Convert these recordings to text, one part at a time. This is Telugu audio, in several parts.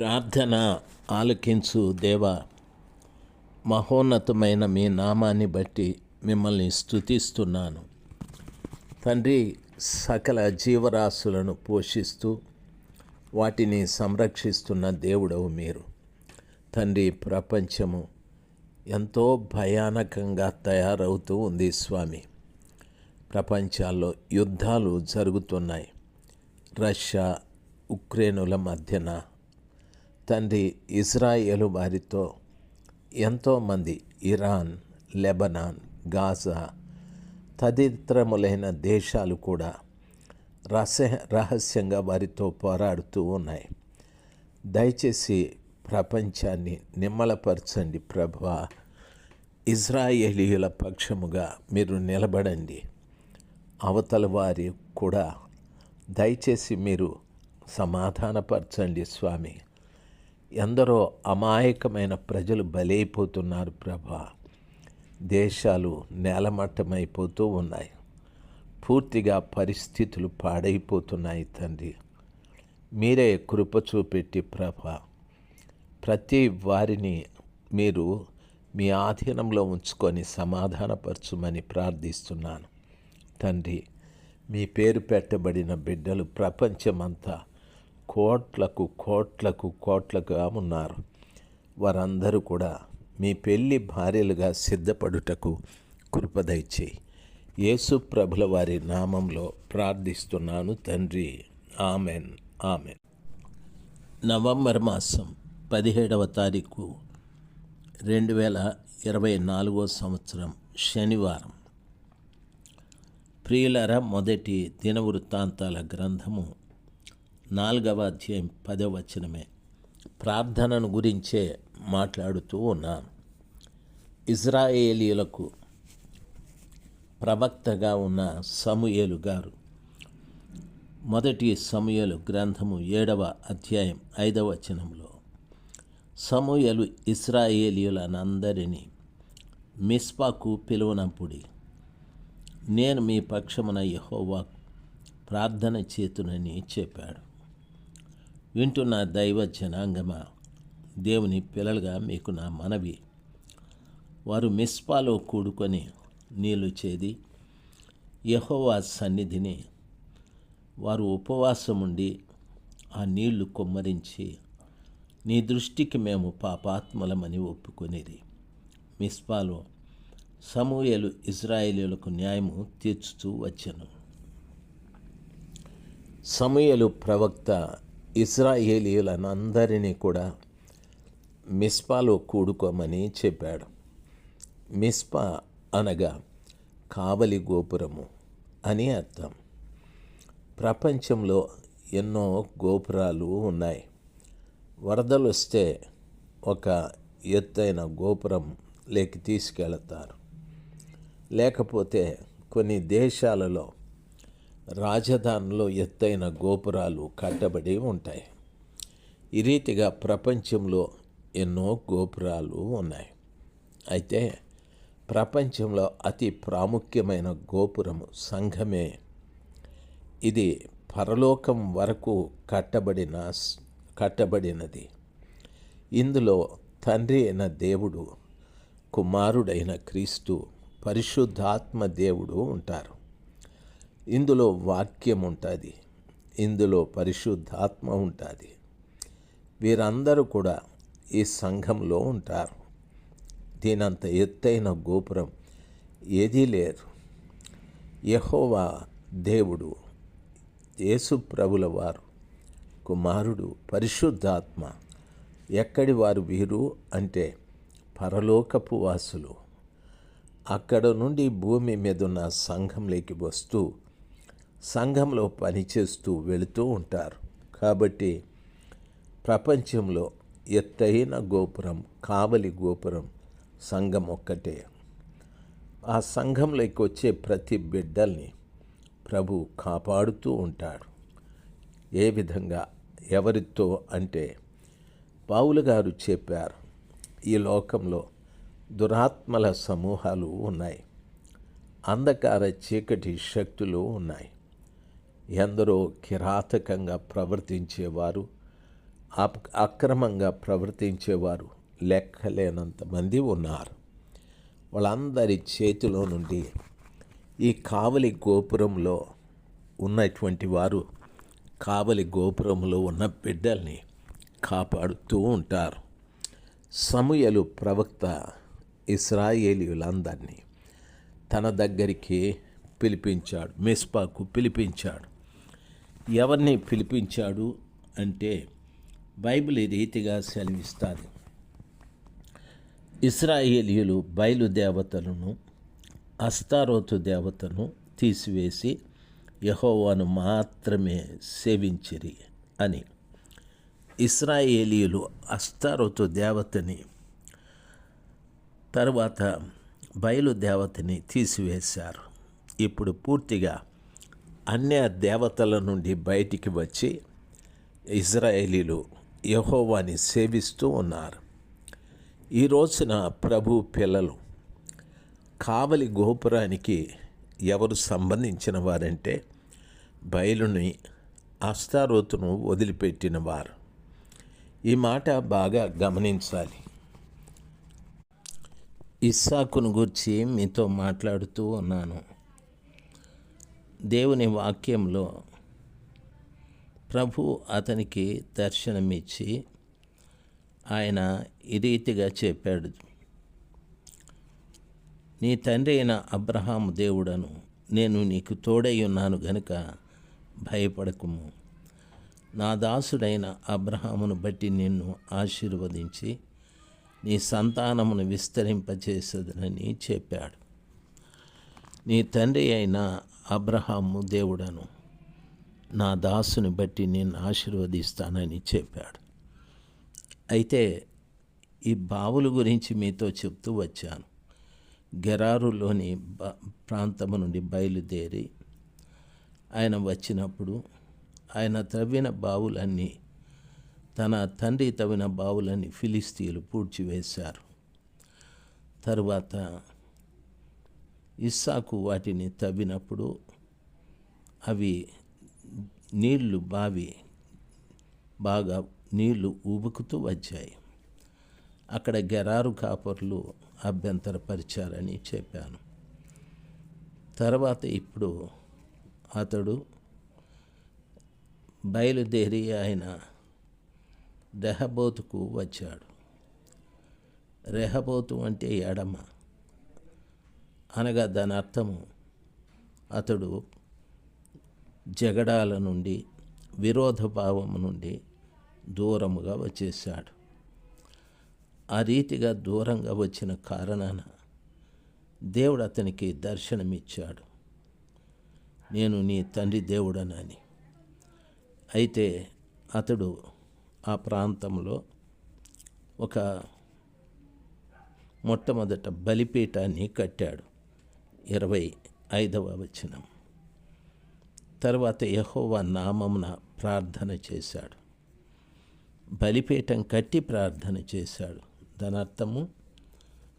ప్రార్థన ఆలకించు దేవా మహోన్నతమైన మీ నామాన్ని బట్టి మిమ్మల్ని స్తుతిస్తున్నాను. తండ్రి సకల జీవరాశులను పోషిస్తూ వాటిని సంరక్షిస్తున్న దేవుడవు మీరు. తండ్రి ప్రపంచము ఎంతో భయానకంగా తయారవుతూ ఉంది స్వామి. ప్రపంచాల్లో యుద్ధాలు జరుగుతున్నాయి. రష్యా ఉక్రెయినుల మధ్యన తండ్రి ఇజ్రాయేలు వారితో ఎంతోమంది ఇరాన్ లెబనాన్ గాజా తదితరములైన దేశాలు కూడా రహస్య రహస్యంగా వారితో పోరాడుతూ ఉన్నాయి. దయచేసి ప్రపంచాన్ని నిమ్మలపరచండి ప్రభా. ఇజ్రాయేలీయుల పక్షముగా మీరు నిలబడండి. అవతల వారి కూడా దయచేసి మీరు సమాధానపరచండి స్వామి. ఎందరో అమాయకమైన ప్రజలు బలైపోతున్నారు ప్రభా. దేశాలు నేలమట్టమైపోతూ ఉన్నాయి. పూర్తిగా పరిస్థితులు పాడైపోతున్నాయి తండ్రి. మీరే కృప చూపెట్టి ప్రభ. ప్రతి వారిని మీరు మీ ఆధీనంలో ఉంచుకొని సమాధానపరచుమని ప్రార్థిస్తున్నాను. తండ్రి మీ పేరు పెట్టబడిన బిడ్డలు ప్రపంచమంతా కోట్లకు కోట్లకు కోట్లుగా ఉన్నారు. వారందరూ కూడా మీ పెళ్ళి భార్యలుగా సిద్ధపడుటకు కృపదయచేయి. యేసు ప్రభుల వారి నామంలో ప్రార్థిస్తున్నాను తండ్రి. ఆమెన్. ఆమెన్. నవంబర్ మాసం పదిహేడవ తారీఖు రెండు వేల ఇరవై నాలుగో సంవత్సరం శనివారం. ప్రియులర మొదటి దినవృత్తాంతాల గ్రంథము నాలుగవ అధ్యాయం పదవ వచనమే. ప్రార్థనను గురించే మాట్లాడుతూ ఉన్నాను. ఇజ్రాయేలీలకు ప్రవక్తగా ఉన్న సమూయేలు గారు. మొదటి సమూయలు గ్రంథము ఏడవ అధ్యాయం ఐదవ వచనంలో సమూయలు ఇస్రాయేలీయులనందరినీ మిస్పాకు పిలువనప్పుడు నేను మీ పక్షమున యహోవా ప్రార్థన చేతునని చెప్పాడు. వింటున్న దైవ జనాంగమ దేవుని పిల్లలుగా మీకు నా మనవి. వారు మిస్పాలో కూడుకొని నీళ్ళు చేది యహోవా సన్నిధిని వారు ఉపవాసం ఉండి ఆ నీళ్ళు కొమ్మరించి నీ దృష్టికి మేము పాపాత్మలమని ఒప్పుకునేది మిస్పాలో సమూయలు ఇజ్రాయేలీలకు న్యాయము తీర్చుతూ వచ్చను. సమూయలు ప్రవక్త ఇస్రాయేలీలనందరినీ కూడా మిస్పాలో కూడుకోమని చెప్పాడు. మిస్పా అనగా కావలి గోపురము అని అర్థం. ప్రపంచంలో ఎన్నో గోపురాలు ఉన్నాయి. వరదలు వస్తే ఒక ఎత్తైన గోపురం లేకి తీసుకెళతారు. లేకపోతే కొన్ని దేశాలలో రాజధానిలో ఎత్తైన గోపురాలు కట్టబడి ఉంటాయి. ఈ రీతిగా ప్రపంచంలో ఎన్నో గోపురాలు ఉన్నాయి. అయితే ప్రపంచంలో అతి ప్రాముఖ్యమైన గోపురము సంఘమే. ఇది పరలోకం వరకు కట్టబడిన కట్టబడినది. ఇందులో తండ్రి అయిన దేవుడు కుమారుడైన క్రీస్తు పరిశుద్ధాత్మ దేవుడు ఉంటారు. ఇందులో వాక్యం ఉంటుంది ఇందులో పరిశుద్ధాత్మ ఉంటుంది వీరందరూ కూడా ఈ సంఘంలో ఉంటారు. దీనంత ఎత్తైన గోపురం ఏదీ లేరు. యహోవా దేవుడు యేసు ప్రభుల వారు కుమారుడు పరిశుద్ధాత్మ ఎక్కడి వారు వీరు అంటే పరలోకపు వాసులు. అక్కడ నుండి భూమి మీద ఉన్న సంఘంలోకి వస్తూ సంఘంలో పనిచేస్తూ వెళుతూ ఉంటారు. కాబట్టి ప్రపంచంలో ఎత్తైన గోపురం కావలి గోపురం సంఘం ఒక్కటే. ఆ సంఘంలోకి వచ్చే ప్రతి బిడ్డల్ని ప్రభు కాపాడుతూ ఉంటాడు. ఏ విధంగా ఎవరితో అంటే పావులు గారు చెప్పారు ఈ లోకంలో దురాత్మల సమూహాలు ఉన్నాయి. అంధకార చీకటి శక్తులు ఉన్నాయి. ఎందరో కిరాతకంగా ప్రవర్తించేవారు అప్ అక్రమంగా ప్రవర్తించేవారు లెక్కలేనంత మంది ఉన్నారు. వాళ్ళందరి చేతిలో నుండి ఈ కావలి గోపురంలో ఉన్నటువంటి వారు కావలి గోపురంలో ఉన్న బిడ్డల్ని కాపాడుతూ ఉంటారు. సమూయలు ప్రవక్త ఇస్రాయేలీలందరినీ తన దగ్గరికి పిలిపించాడు మిస్పాకు పిలిపించాడు. ఎవరిని పిలిపించాడు అంటే బైబిల్ ఈ రీతిగా సెలవిస్తుంది. ఇస్రాయేలీయులు బయలు దేవతలను అస్తారోతు దేవతను తీసివేసి యహోవాను మాత్రమే సేవించిరి అని. ఇస్రాయేలీయులు అస్తారోతు దేవతని తర్వాత బయలు దేవతని తీసివేశారు. ఇప్పుడు పూర్తిగా అన్య దేవతల నుండి బయటికి వచ్చి ఇజ్రాయేలీలు యహోవాని సేవిస్తూ ఉన్నారు. ఈ రోజున ప్రభు పిల్లలు కావలి గోపురానికి ఎవరు సంబంధించిన వారంటే బయలుని అస్తారోతును వదిలిపెట్టిన వారు. ఈ మాట బాగా గమనించాలి. ఇస్సాకును గురించి మీతో మాట్లాడుతూ ఉన్నాను. దేవుని వాక్యంలో ప్రభు అతనికి దర్శనమిచ్చి ఆయన ఈ రీతిగా చెప్పాడు. నీ తండ్రి అయిన అబ్రహాము దేవుడను నేను నీకు తోడై ఉన్నాను గనుక భయపడకుము. నా దాసుడైన అబ్రహామును బట్టి నిన్ను ఆశీర్వదించి నీ సంతానమును విస్తరింపచేసేదనని చెప్పాడు. నీ తండ్రి అయిన అబ్రహాము దేవుడను నా దాసుని బట్టి నేను ఆశీర్వదిస్తానని చెప్పాడు. అయితే ఈ బావుల గురించి మీతో చెప్తూ వచ్చాను. గెరారులోని ప్రాంతం ప్రాంతము నుండి బయలుదేరి ఆయన వచ్చినప్పుడు ఆయన తవ్విన బావులన్నీ తన తండ్రి తవ్విన బావులన్నీ ఫిలిస్తీన్లు పూడ్చివేశారు. తరువాత ఇస్సాకు వాటిని తవ్వినప్పుడు అవి నీళ్ళు బావి బాగా నీళ్ళు ఊబుకుతూ వచ్చాయి. అక్కడ గెరారు కాపర్లు అభ్యంతరపరిచారని చెప్పాను. తర్వాత ఇప్పుడు అతడు బయలుదేరి ఆయన రెహబోతుకు వచ్చాడు. రెహబోతు అంటే ఎడమ. అనగా దాని అర్థము అతడు జగడాల నుండి విరోధ భావం నుండి దూరముగా వచ్చేసాడు ఆ రీతిగా దూరంగా వచ్చిన కారణాన దేవుడు అతనికి దర్శనమిచ్చాడు. నేను నీ తండ్రి దేవుడనని. అయితే అతడు ఆ ప్రాంతంలో ఒక మొట్టమొదట బలిపీఠాన్ని కట్టాడు. ఇరవై ఐదవ వచనం. తర్వాత యహోవా నామమున ప్రార్థన చేశాడు. బలిపీఠం కట్టి ప్రార్థన చేశాడు. దాని అర్థము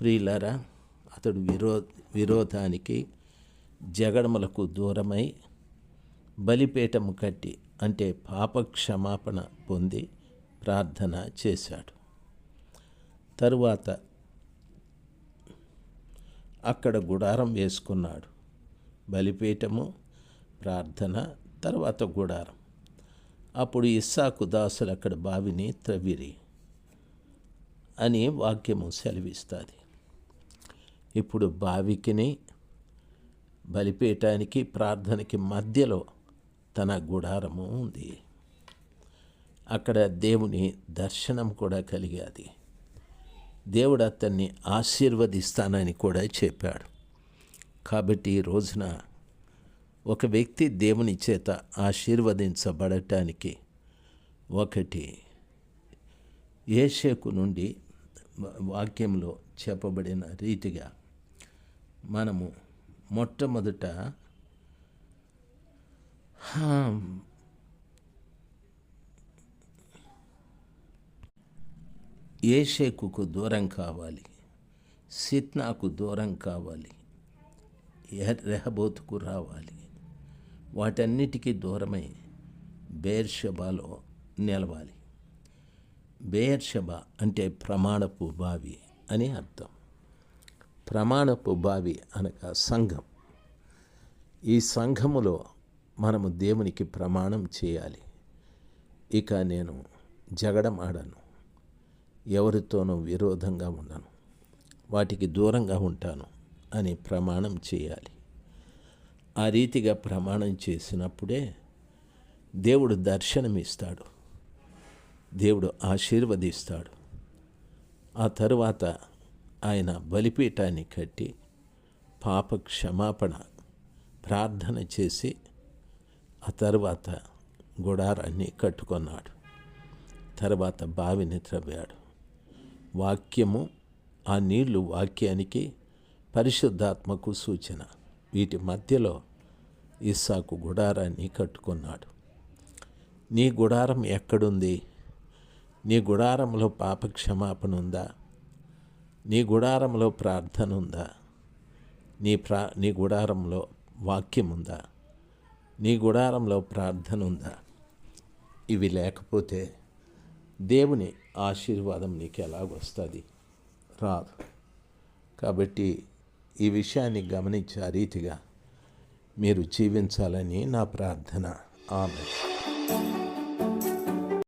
ప్రియులరా అతడు విరో విరోధానికి జగడములకు దూరమై బలిపీఠము కట్టి అంటే పాప క్షమాపణ పొంది ప్రార్థన చేశాడు. తరువాత అక్కడ గుడారం వేసుకున్నాడు. బలిపీఠము ప్రార్థన తర్వాత గుడారం. అప్పుడు ఇస్సాకు దాసులు అక్కడ బావిని త్రవిరి అని వాక్యము సెలవిస్తుంది. ఇప్పుడు బావికిని బలిపీఠానికి ప్రార్థనకి మధ్యలో తన గుడారము ఉంది. అక్కడ దేవుని దర్శనం కూడా కలిగాది. దేవుడు అతన్ని ఆశీర్వదిస్తానని కూడా చెప్పాడు. కాబట్టి ఈ రోజున ఒక వ్యక్తి దేవుని చేత ఆశీర్వదించబడటానికి ఒకటి ఏషేకు నుండి వాక్యంలో చెప్పబడిన రీతిగా మనము మొట్టమొదట ఏషేకుకు దూరం కావాలి సిత్నాకు దూరం కావాలి రెహబోతుకు రావాలి. వాటన్నిటికీ దూరమై బేర్షబాలో నిలవాలి. బేర్షబ అంటే ప్రమాణపు బావి అని అర్థం. ప్రమాణపు బావి అనగా సంఘం. ఈ సంఘములో మనము దేవునికి ప్రమాణం చేయాలి. ఇక నేను జగడం ఆడను. ఎవరితోనూ విరోధంగా ఉండను. వాటికి దూరంగా ఉంటాను అని ప్రమాణం చేయాలి. ఆ రీతిగా ప్రమాణం చేసినప్పుడే దేవుడు దర్శనమిస్తాడు. దేవుడు ఆశీర్వదిస్తాడు. ఆ తరువాత ఆయన బలిపీఠాన్ని కట్టి పాప క్షమాపణ ప్రార్థన చేసి ఆ తర్వాత గుడారాన్ని కట్టుకున్నాడు. తర్వాత బావిని త్రవ్వాడు. వాక్యము ఆ నీళ్ళు వాక్యానికి పరిశుద్ధాత్మకు సూచన. వీటి మధ్యలో ఇస్సాకు గుడారాన్ని కట్టుకున్నాడు. నీ గుడారం ఎక్కడుంది? నీ గుడారంలో పాప క్షమాపణ ఉందా నీ గుడారంలో ప్రార్థన ఉందా నీ ప్రా నీ గుడారంలో వాక్యం ఉందా నీ గుడారంలో ప్రార్థన ఉందా ఇవి లేకపోతే దేవుని ఆశీర్వాదం నీకు ఎలాగొస్తుంది? రాదు. కాబట్టి ఈ విషయాన్ని గమనించే రీతిగా మీరు జీవించాలని నా ప్రార్థన. ఆమె